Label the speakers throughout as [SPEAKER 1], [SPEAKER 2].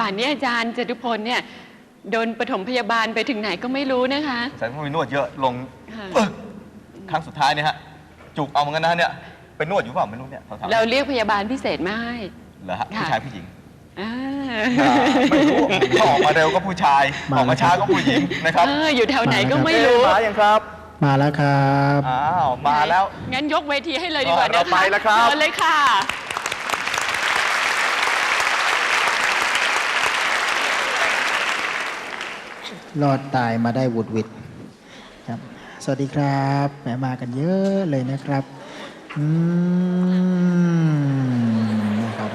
[SPEAKER 1] ป่านนี้อาจารย์จตุพลเนี่ยโดนปฐมพยาบาลไปถึงไหนก็ไม่รู้นะคะ
[SPEAKER 2] แสดงว่ามีนวดเยอะลง
[SPEAKER 1] ค่ะ
[SPEAKER 2] เอ้อครั้งสุดท้ายเนี่ยฮะจุกเอาเหมือนกันนะเนี่ยเป็นนวดอยู่เปล่าไม่รู้เนี่ยเขาถาม
[SPEAKER 1] เราเรียกพยาบาลพิเศษมาให้
[SPEAKER 2] เหรอฮะ
[SPEAKER 1] ค่ะ
[SPEAKER 2] ผู้ชายผู้หญิง
[SPEAKER 1] อ่า
[SPEAKER 2] อ่าไม่รู้เขาออกมาเร็วก็ผู้ชาย
[SPEAKER 3] มา
[SPEAKER 2] ออกมาช้าก็ผู้หญิงนะครับ
[SPEAKER 1] เอออยู่แถวไหนก็ไม่รู้
[SPEAKER 2] เอ๊ะมาอย่างครับ
[SPEAKER 3] มาแล้วครับ
[SPEAKER 2] อ้าวมาแล้ว
[SPEAKER 1] งั้นยกเวทีให้เลยดีกว่า
[SPEAKER 2] อ๋อเรา
[SPEAKER 1] นะคะ
[SPEAKER 2] ไปแล้วครับ
[SPEAKER 1] เชิญเลยค่ะ
[SPEAKER 3] รอดตายมาได้หวุดหวิดครับ สวัสดีครับแหมมากันเยอะเลยนะครับอืมนะครับ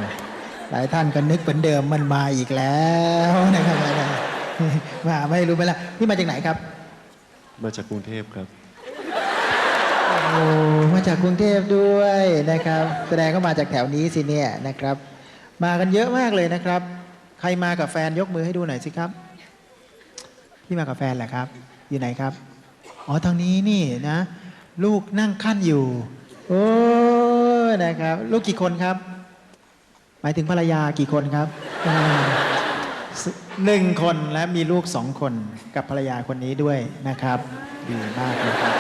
[SPEAKER 3] หลายท่านก็นึกเหมือนเดิมมันมาอีกแล้วนะครับมาไม่รู้ไปละนี่มาจากไหนครับ
[SPEAKER 4] มาจากกรุงเทพครับ
[SPEAKER 3] โอ้มาจากกรุงเทพด้วยนะครับ แสดงก็มาจากแถวนี้สิเนี่ยนะครับ มากันเยอะมากเลยนะครับ ใครมากับแฟนยกมือให้ดูหน่อยสิครับ พี่มากับแฟนแหละครับ อยู่ไหนครับ อ๋อทางนี้นี่นะ ลูกนั่งขั้นอยู่ โอ้นะครับ ลูกกี่คนครับ หมายถึงภรรยากี่คนครับหนึ่งคนและมีลูกสองคนกับภรรยาคนนี้ด้วยนะครับ ดีมากเลยครับ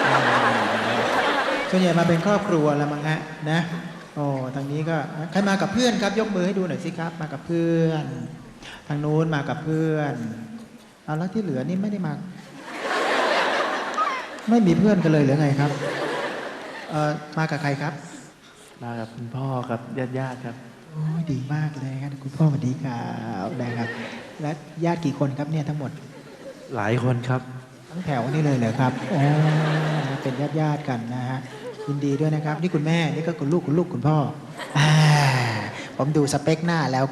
[SPEAKER 3] ส่วนใหญ่มาเป็นครอบครัวแล้วมั้งฮะนะโอ้ทางนี้ก็ใครมากับเพื่อนครับ ยกมือให้ดูหน่อยสิครับ มากับเพื่อน ทางนู้นมากับเพื่อน เอาแล้วที่เหลือนี่ไม่ได้มา ไม่มีเพื่อนกันเลยหรือไงครับเอ่อมากับใครครับ
[SPEAKER 4] มากับคุณพ่อครับญาติญาติๆครับ
[SPEAKER 3] โอ้ยดีมากเลยครับคุณพ่อสวัสดีครับนะครับ และญาติกี่คนครับเนี่ยทั้งหมด
[SPEAKER 4] หลายคนครับ
[SPEAKER 3] ทั้งแถวนี่เลยเหรอครับอ๋อเป็นญาติญาติๆกันนะฮะยินดีด้วยนะครับ นี่คุณแม่นี่ก็คุณลูกคุณลูกคุณพ่ออ่าผมดูสเปคหน้าแล้ว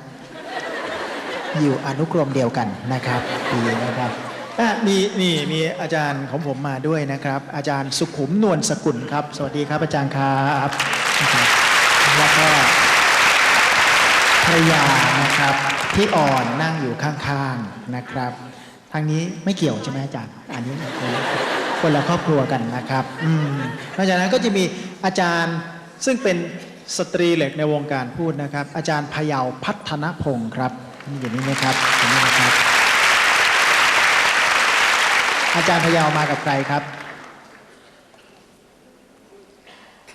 [SPEAKER 3] อยู่อนุกรมเดียวกันนะครับดีนะครับมีนี่มีอาจารย์ของผมมาด้วยนะครับ อาจารย์สุขุมนวลสกุลครับ สวัสดีครับอาจารย์ครับนะครับแล้วก็ภรรยานะครับที่อ่อนนั่งอยู่ข้างๆนะครับ ทางนี้ไม่เกี่ยวใช่ไหมอาจารย์อันนี้คนละครอบครัวกันนะครับอืมนอกจากนั้นก็จะมีอาจารย์ซึ่งเป็นสตรีเหล็กในวงการพูดนะครับ อาจารย์พยาวพัฒนพงศ์ครับ นี่อยู่นี่นะครับอยู่นี่นะครับ อาจารย์พยาวมากับใครครับ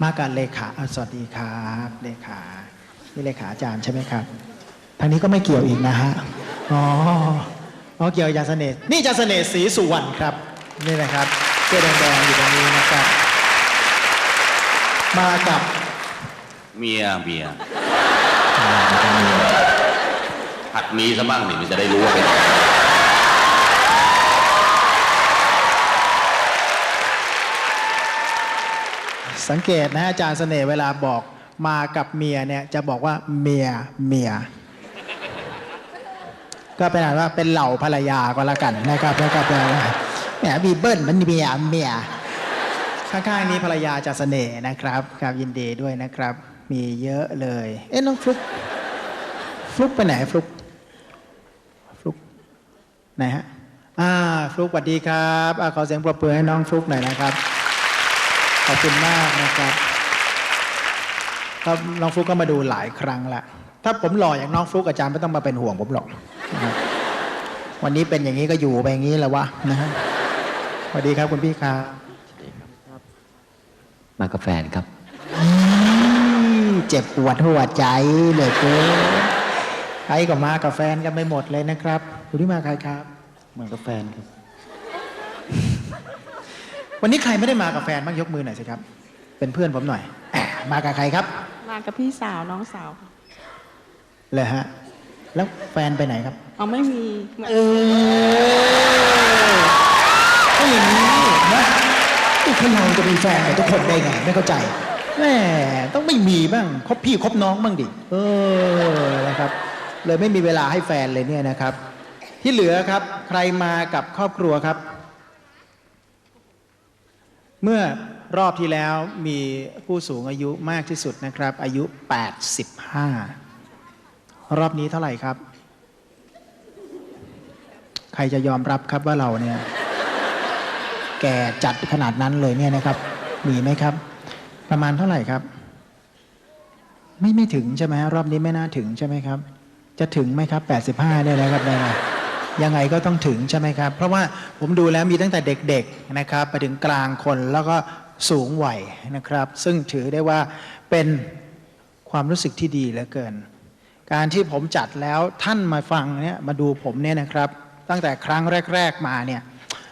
[SPEAKER 3] มากับเลขาอะสวัสดีครับเลขานี่เลขาอาจารย์ใช่ไหมครับ ทางนี้ก็ไม่เกี่ยวอีกนะฮะอ๋ออ๋อเกี่ยวอาจารย์เสน่ห์นี่อาจารย์เสน่ห์ศรีสุวรรณครับนี่นะครับเสื้อแดงๆอยู่ตรงนี้นะครับ มากับ
[SPEAKER 5] เมียเมีย หัดมีซะบ้างนี่มันจะได้รู้ว่าเป็นใคร
[SPEAKER 3] สังเกตนะอาจารย์เสน่ห์เวลาบอกมากับเมียเนี่ยจะบอกว่าเมียเมีย ก็เป็นอันว่าเป็นเหล่าภรรยาก็แล้วกันนะครับแล้วก็เป็นว่าแหมบีเบิ้ลมันเมียเมียข้างๆนี้ภรรยาจาเสน่ห์นะครับครับยินดีด้วยนะครับ มีเยอะเลย เอ๊ะน้องฟลุกฟลุกไปไหนฟลุกฟลุก ไหนฮะอ่าฟลุกสวัสดีครับอ่าขอเสียงปรบมือให้น้องฟลุกหน่อยนะครับ ขอบคุณมากนะครับครับน้องฟลุกก็มาดูหลายครั้งละถ้าผมหล่ออย่างน้องฟลุกอาจารย์ไม่ต้องมาเป็นห่วงผมหรอกนะครับวันนี้เป็นอย่างนี้ก็อยู่ไปอย่างนี้แหล้ววะนะฮะสวัสดีครับคุณพี่ครับ
[SPEAKER 6] มากับแฟนครับ
[SPEAKER 3] อืมเจ็บปวดหัวใจเหลยเกินใครก็มากับแฟนกันไปหมดเลยนะครับ คุณที่มาใครครับ
[SPEAKER 4] มากับแฟนครับ
[SPEAKER 3] วันนี้ใครไม่ได้มากับแฟนบ้างยกมือหน่อยสิครับ เป็นเพื่อนผมหน่อยอะมากับใครครับ
[SPEAKER 7] มากับพี่สาวน้องสาวค่ะ
[SPEAKER 3] เลยฮะ แล้วแฟนไปไหนครับ
[SPEAKER 7] เอาไม่มีเหมือน
[SPEAKER 3] เออก็อย่างนี้นะนี่คนเราจะมีแฟนกับทุกคนได้ไง ไม่เข้าใจแม่ต้องไม่มีบ้างคบพี่คบน้องบ้างดิ เออนะครับ เลยไม่มีเวลาให้แฟนเลยเนี่ยนะครับ ที่เหลือครับ ใครมากับครอบครัวครับ เมื่อรอบที่แล้วมีผู้สูงอายุมากที่สุดนะครับ อายุ 85 รอบนี้เท่าไหร่ครับ ใครจะยอมรับครับว่าเราเนี่ย แก่จัดขนาดนั้นเลยเนี่ยนะครับ มีไหมครับ ประมาณเท่าไหร่ครับ ไม่ไม่ถึงใช่ไหมรอบนี้ไม่น่าถึงใช่ไหมครับ จะถึงไหมครับ 85เนี่ยนะครับนายนะ ยังไงก็ต้องถึงใช่ไหมครับ เพราะว่าผมดูแล้วมีตั้งแต่เด็กๆนะครับไปถึงกลางคนแล้วก็สูงวัยนะครับ ซึ่งถือได้ว่าเป็นความรู้สึกที่ดีเหลือเกิน การที่ผมจัดแล้วท่านมาฟังเนี่ยมาดูผมเนี่ยนะครับ ตั้งแต่ครั้งแรก ๆมาเนี่ย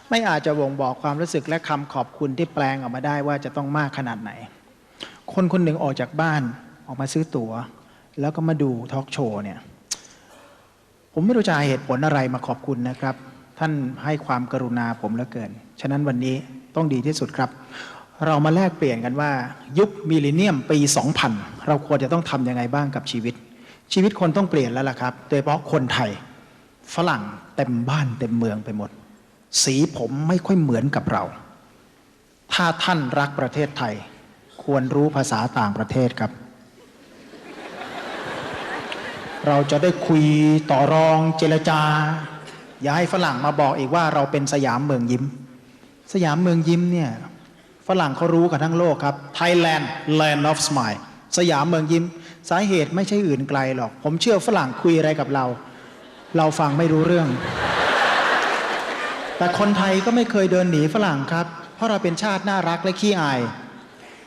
[SPEAKER 3] ไม่อาจจะบ่งบอกความรู้สึกและคำขอบคุณที่แปลงออกมาได้ว่าจะต้องมากขนาดไหน คนคนหนึ่งออกจากบ้านออกมาซื้อตั๋ว แล้วก็มาดูทอล์กโชว์เนี่ย ผมไม่รู้จะหาเหตุผลอะไรมาขอบคุณนะครับ ท่านให้ความกรุณาผมเหลือเกิน ฉะนั้นวันนี้ต้องดีที่สุดครับ เรามาแลกเปลี่ยนกันว่า ยุคมิลเลนเนียมปี 2000 เราควรจะต้องทำยังไงบ้างกับชีวิต ชีวิตคนต้องเปลี่ยนแล้วล่ะครับ โดยเฉพาะคนไทย ฝรั่งเต็มบ้านเต็มเมืองไปหมด สีผมไม่ค่อยเหมือนกับเรา ถ้าท่านรักประเทศไทย ควรรู้ภาษาต่างประเทศครับ เราจะได้คุยต่อรองเจรจา อย่าให้ฝรั่งมาบอกอีกว่าเราเป็นสยามเมืองยิ้ม สยามเมืองยิ้มเนี่ยฝรั่งเขารู้กันทั้งโลกครับ Thailand Land of Smile สยามเมืองยิ้ม สาเหตุไม่ใช่อื่นไกลหรอก ผมเชื่อฝรั่งคุยอะไรกับเรา เราฟังไม่รู้เรื่อง แต่คนไทยก็ไม่เคยเดินหนีฝรั่งครับ เพราะเราเป็นชาติน่ารักและขี้อาย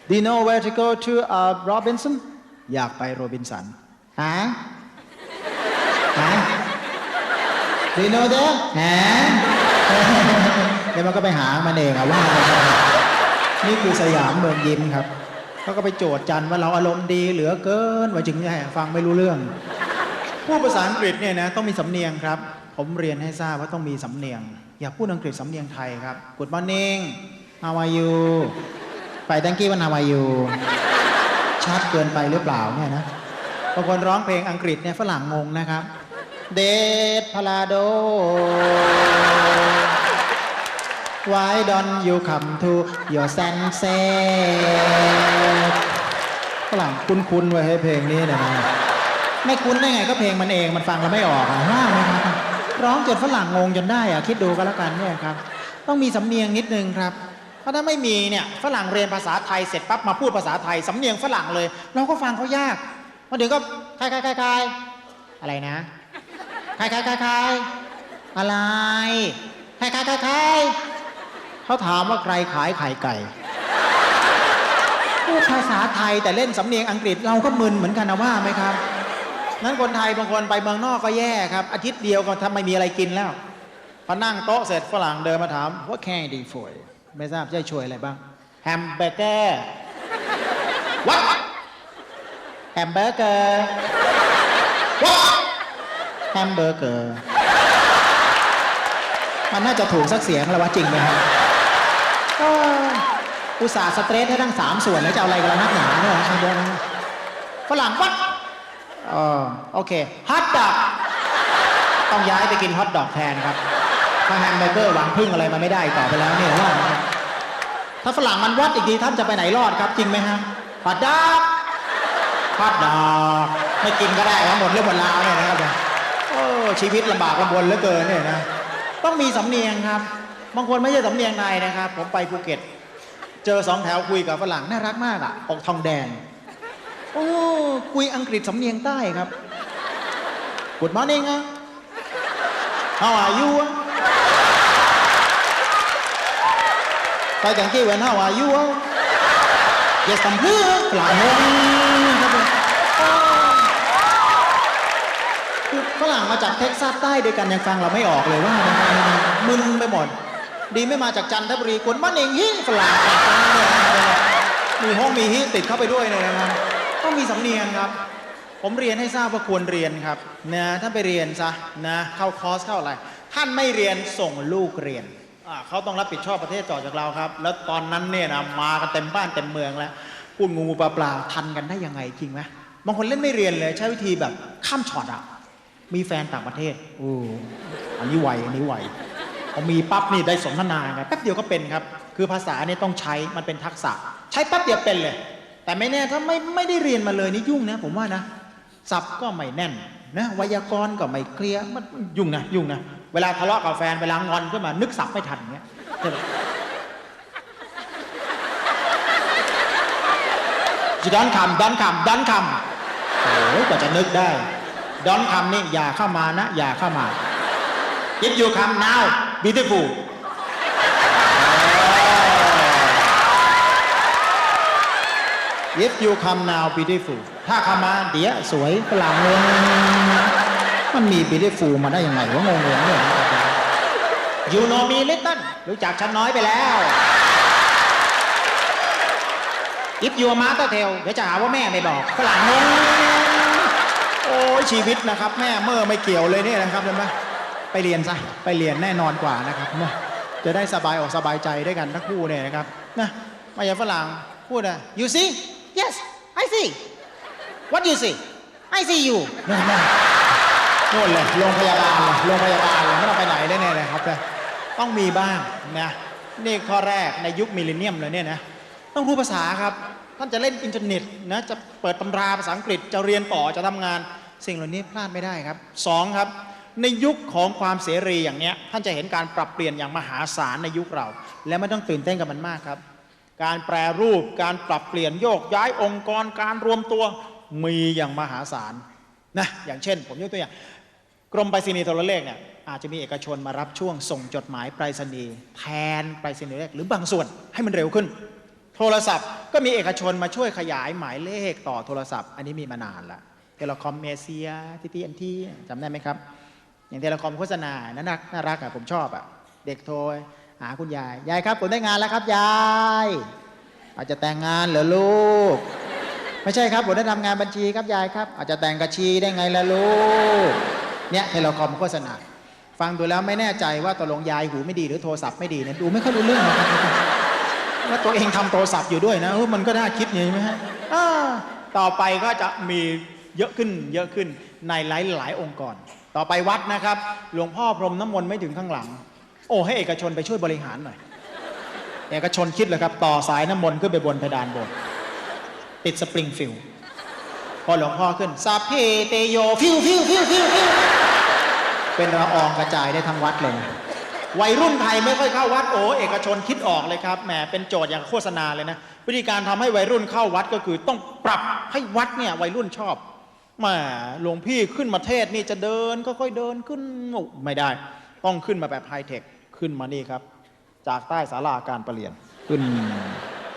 [SPEAKER 3] Do you know where to go to uh, Robinson อยากไปโรบินสันฮะฮะ Do you know that ฮะเดี๋ยวมันก็ไปหามันเองอะว่านี่คือสยามเมืองยิ้มครับเขาก็ไปโจทย์จันว่าเราอารมณ์ดีเหลือเกินว่าจึงไงฟังไม่รู้เรื่องพูดภาษาอังกฤษเนี่ยนะต้องมีสำเนียงครับ ผมเรียนให้ทราบว่าต้องมีสำเนียง อย่าพูดอังกฤษสำเนียงไทยครับ Good morning how are you ไป thank you วัน how are you ชัดเกินไปหรือเปล่าเนี่ยนะบางคนร้องเพลงอังกฤษเนี่ยฝรั่งงงนะครับ เดดพลาโด Why don't you come to your sunset ฝรั่งคุ้นๆไว้ให้เพลงนี้เนยนะไม่คุ้นได้ไงก็เพลงมันเองมันฟังแล้วไม่ออกอะว่าไหมครับร้องจนฝรั่งงงจนได้อะคิดดูก็แล้วกันเนี่ยครับ ต้องมีสำเนียงนิดนึงครับเพราะถ้าไม่มีเนี่ยฝรั่งเรียนภาษาไทยเสร็จปั๊บมาพูดภาษาไทยสำเนียงฝรั่งเลย เราก็ฟังเขายากมาเดี๋ยวก็คลายคลายคลายคลายอะไรนะ คลายคลายคลายคลายอะไรใคลายคลายคลายคลายเขาถามว่าใครขายไข่ไก่พูดภาษาไทยแต่เล่นสำเนียงอังกฤษเราก็มึนเหมือนกันนะว่าไหมครับนั้นคนไทยบางคนไปเมืองนอกก็แย่ครับ อาทิตย์เดียวก็ทำไม่มีอะไรกินแล้วพอนั่งโต๊ะเสร็จฝรั่งเดินมาถามว่าแค่ดีฟอยไม่ทราบจะช่วยอะไรบ้างแฮมเบอร์เกอร์วัดแฮมเบอร์เกอร์วัด มเบอร์เกอร์ มันน่าจะถูกสักเสียงแล้วว่าจริงไหมครับก็อุตส่าห์สเตรทให้ทั้งสามส่วนแล้วจะเอาอะไรกันละนักหนาเนี่ยนะเดี๋ยวนฝรั่งวัดอ๋อโอเคฮอทดอกต้องย้ายไปกินฮอทดอกแทนครับถ้าแฮมเบอร์เกอร์หวังพึ่งอะไรมาไม่ได้ต่อไปแล้วเนี่ยว่าถ้าฝรั่งมันวัดอีกทีท่านจะไปไหนรอดครับจริงไหมฮะฮอทดอกฮอทดอกไม่กินก็ได้ครับหมดเรื่องหมดราวเนี่ยนะครับเนี่ย ชีวิตลำบากลำบนเหลือเกินเนี่ยนะต้องมีสำเนียงครับ บางคนไม่ใช่สำเนียงในนะครับ ผมไปภูเก็ต เจอสองแถวคุยกับฝรั่งน่ารักมากอะออกทองแดง โอ้คุยอังกฤษสำเนียงใต้ครับ Good morning อะ How are you อะไปจังกี้เวน How are you อะ Yes I'm here ฝรั่ง ฝรั่งมาจากเท็กซัสใต้ด้วยกันยังฟังเราไม่ออกเลยว่ามึนไปหมด ดีไม่มาจากจันทบุรีคนบ้านเองฮิฝรั่งเนี่ยมีห้องมีฮิติดเข้าไปด้วยเนี่ยนะครับต้องมีสำเนียงครับ ผมเรียนให้ทราบว่าควรเรียนครับนะท่านไปเรียนซะนะเข้าคอร์สเข้าอะไร ท่านไม่เรียนส่งลูกเรียนเขาต้องรับผิดชอบประเทศต่อจากเราครับ แล้วตอนนั้นเนี่ยนะมากันเต็มบ้านเต็มเมืองแล้วพูดงูปลาปลาทันกันได้ยังไงจริงไหมบางคนเล่นไม่เรียนเลยใช้วิธีแบบข้ามช็อตอะ มีแฟนต่างประเทศโอ้อันนี้ไวอันนี้ไวพอมีปั๊บนี่ได้สนทนากันแป๊บเดียวก็เป็นครับ คือภาษาเนี่ยต้องใช้มันเป็นทักษะ ใช้แป๊บเดียวเป็นเลย แต่ไม่แน่ถ้าไม่ไม่ได้เรียนมาเลยนี่ยุ่งนะ ผมว่านะศัพท์ก็ไม่แน่นนะไวยากรณ์ก็ไม่เคลียร์มันยุ่งนะยุ่งนะเวลาทะเลาะกับแฟนเวลางอนขึ้นมานึกศัพท์ไม่ทันเงี้ยใช่ไหมดอนคำดอนคำดอนคำโอ้ยกว่าจะนึกได้ ดอนคำนี่อย่าเข้ามานะ อย่าเข้ามา if you come now beautiful if you come now beautiful ถ้าเข้ามาเดี๋ยวสวยฝรั่งงงมันมี beautiful มาได้ยังไงวะงงๆเนี่ย you know me little รู้จักฉันน้อยไปแล้ว if you mother tell เดี๋ยวจะหาว่าแม่ไม่บอกฝรั่งงง โอ้ยชีวิตนะครับ แม่เมื่อไม่เกี่ยวเลยเนี่ยนะครับเห็นไหมไปเรียนซะไปเรียนแน่นอนกว่านะครับนะจะได้สบายออกสบายใจด้วยกันทั้งคู่เนี่ยนะครับนะม่ใช่ฝรั่งพูดอะ you see yes I see what you see I see you นะนะโน่นเลยโรงพยาบาลเลยโรงพยาบาลเลยไม่ต้องไปไหนได้แน่เลยครับนะต้องมีบ้างนะนี่ข้อแรกในยุคมิลเลนเนียมเลยเนี่ยนะต้องรู้ภาษาครับ ท่านจะเล่นอินเทอร์เน็ตนะจะเปิดตำราภาษาอังกฤษจะเรียนต่อจะทำงาน สิ่งเหล่านี้พลาดไม่ได้ครับสองครับ ในยุคของความเสรีอย่างเนี้ยท่านจะเห็นการปรับเปลี่ยนอย่างมหาศาลในยุคเรา และไม่ต้องตื่นเต้นกับมันมากครับ การแปรรูปการปรับเปลี่ยนโยกย้ายองค์กรการรวมตัวมีอย่างมหาศาลนะอย่างเช่น ผมยกตัวอย่างกรมไปรษณีย์โทรเลขเนี่ยอาจจะมีเอกชนมารับช่วงส่งจดหมายไปรษณีย์แทนไปรษณีย์เลขหรือบางส่วนให้มันเร็วขึ้น โทรศัพท์ก็มีเอกชนมาช่วยขยายหมายเลขต่อโทรศัพท์ อันนี้มีมานานละ เทเลคอมเอเชียทีทีเอ็นทีจำได้ไหมครับ อย่างเทเลคอมโฆษณาน่ารักน่ารักอะผมชอบอะเด็กโทรหาคุณยายยายครับผมได้งานแล้วครับยายอาจจะแต่งงานเหรอลูก ไม่ใช่ครับผมได้ทำงานบัญชีครับยายครับ อาจจะแต่งกระชีได้ไงล่ะลูกเนี่ยเทเลคอมโฆษณาฟังดูแล้วไม่แน่ใจว่าตกลงยายหูไม่ดีหรือโทรศัพท์ไม่ดีเนี่ยดูไม่ค่อยรู้เรื่องหรอกครับแล้วตัวเองทำโทรศัพท์อยู่ด้วยนะมันก็น่าคิดอย่างนี้ไหมฮะต่อไปก็จะมี เยอะขึ้นเยอะขึ้นในหลายหลายองค์กร ต่อไปวัดนะครับ หลวงพ่อพรมน้ำมนต์ไม่ถึงข้างหลัง โอ้ให้เอกชนไปช่วยบริหารหน่อย เอกชนคิดเลยครับ ต่อสายน้ำมนต์ขึ้นไปบนเพดานโบสถ์ติดสปริงฟิลพอหลวงพ่อขึ้นซาเพเตโยฟิวฟิวฟิวฟิวฟิวเป็นระอองกระจายได้ทั้งวัดเลยวัยรุ่นไทยไม่ค่อยเข้าวัดโอ้เอกชนคิดออกเลยครับแหมเป็นโจทย์อย่างโฆษณาเลยนะ วิธีการทำให้วัยรุ่นเข้าวัดก็คือต้องปรับให้วัดเนี่ยวัยรุ่นชอบ แหมหลวงพี่ขึ้นมาเทศน์นี่จะเดินค่อยๆเดินขึ้นไม่ได้ ต้องขึ้นมาแบบไฮเทคขึ้นมานี่ครับ จากใต้ศาลาการประเรียนขึ้น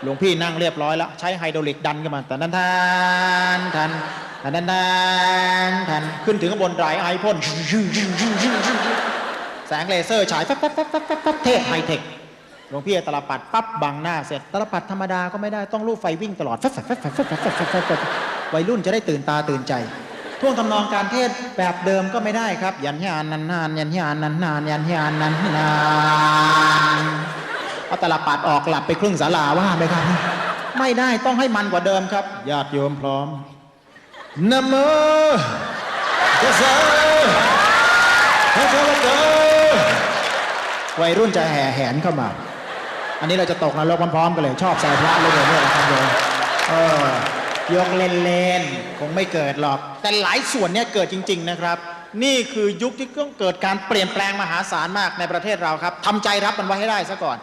[SPEAKER 3] หลวงพี่นั่งเรียบร้อยแล้ว ใช้ไฮดรอลิกดันกันมาแต่นันทานทันทันทันทันทันขึ้นถึงข้างบนไรไอพ่นแสงเลเซอร์ฉายแป๊บแป๊บแป๊บแป๊บแป๊บเทพไฮเทคหลวงพี่ตลปัดปั๊บบังหน้าเสร็จตลปัดธรรมดาก็ไม่ได้ต้องลูกไฟวิ่งตลอดแฟบแฟบแฟบแฟบแฟบ แฟบแฟบแฟบแฟบวัยรุ่นจะได้ตื่นตาตื่นใจท่วงทำนองการเทศแบบเดิมก็ไม่ได้ครับ ยันยานนันนานยันยานนันนานยันยานนันนานเอาตลปัดออกหลับไปครึ่งศาลาว่าไหมครับ ไม่ได้ต้องให้มันกว่าเดิมครับญาติโยมพร้อมนะโมตัสสะพระเจ้าเจ้าวัยรุ่นจะแห่แหนเข้ามา อันนี้เราจะตกนรกพร้อมๆกันเลย ชอบใส่พระเลยเนี่ยนะครับโยมเออ ยกเล่นๆคงไม่เกิดหรอก แต่หลายส่วนเนี่ยเกิดจริง ๆ นะครับ นี่คือยุคที่ต้องเกิดการเปลี่ยนแปลงมหาศาลมากในประเทศเราครับทำใจรับมันไว้ให้ได้ซะก่อน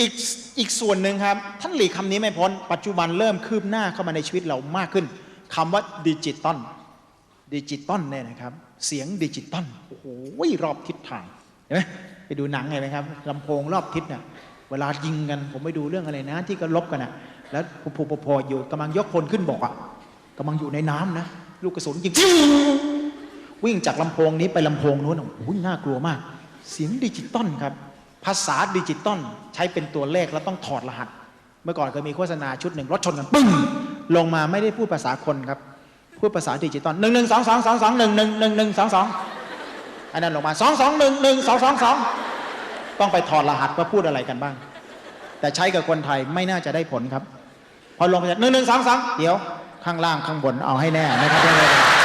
[SPEAKER 3] อีกอีกส่วนหนึ่งครับ ท่านหลีกคำนี้ไม่พ้น ปัจจุบันเริ่มคืบหน้าเข้ามาในชีวิตเรามากขึ้นคำว่าดิจิตอลดิจิตอลเนี่ยนะครับ เสียงดิจิตอลโอ้โหรอบทิศทางเห็นไหมไปดูหนังเห็นไหมครับลำโพงรอบทิศเนี่ยเวลายิงกัน ผมไปดูเรื่องอะไรนะ ที่ก็ลบกันอะ แล้วพอพอพออยู่กำลังยกคนขึ้นบอกอะกำลังอยู่ในน้ำนะ ลูกกระสุนยิงวิ่งจากลำโพงนี้ไปลำโพงนู้นโอ้โหน่ากลัวมาก เสียงดิจิตอลครับ ภาษาดิจิตอลใช้เป็นตัวเลขแล้วต้องถอดรหัส เมื่อก่อนเคยมีโฆษณาชุดหนึ่งรถชนกันปึ้งลงมาไม่ได้พูดภาษาคนครับ พูดภาษาดิจิตอลหนึ่งหนึ่งสองสองสองสองหนึ่งหนึ่งหนึ่งหนึ่งสองสองอันนั้นลงมาสองสองหนึ่งหนึ่งสองสองสองต้องไปถอดรหัสว่าพูดอะไรกันบ้าง แต่ใช้กับคนไทยไม่น่าจะได้ผลครับ พอลงไปหนึ่งหนึ่งสองสองเดี๋ยวข้างล่างข้างบนเอาให้แน่นะครับ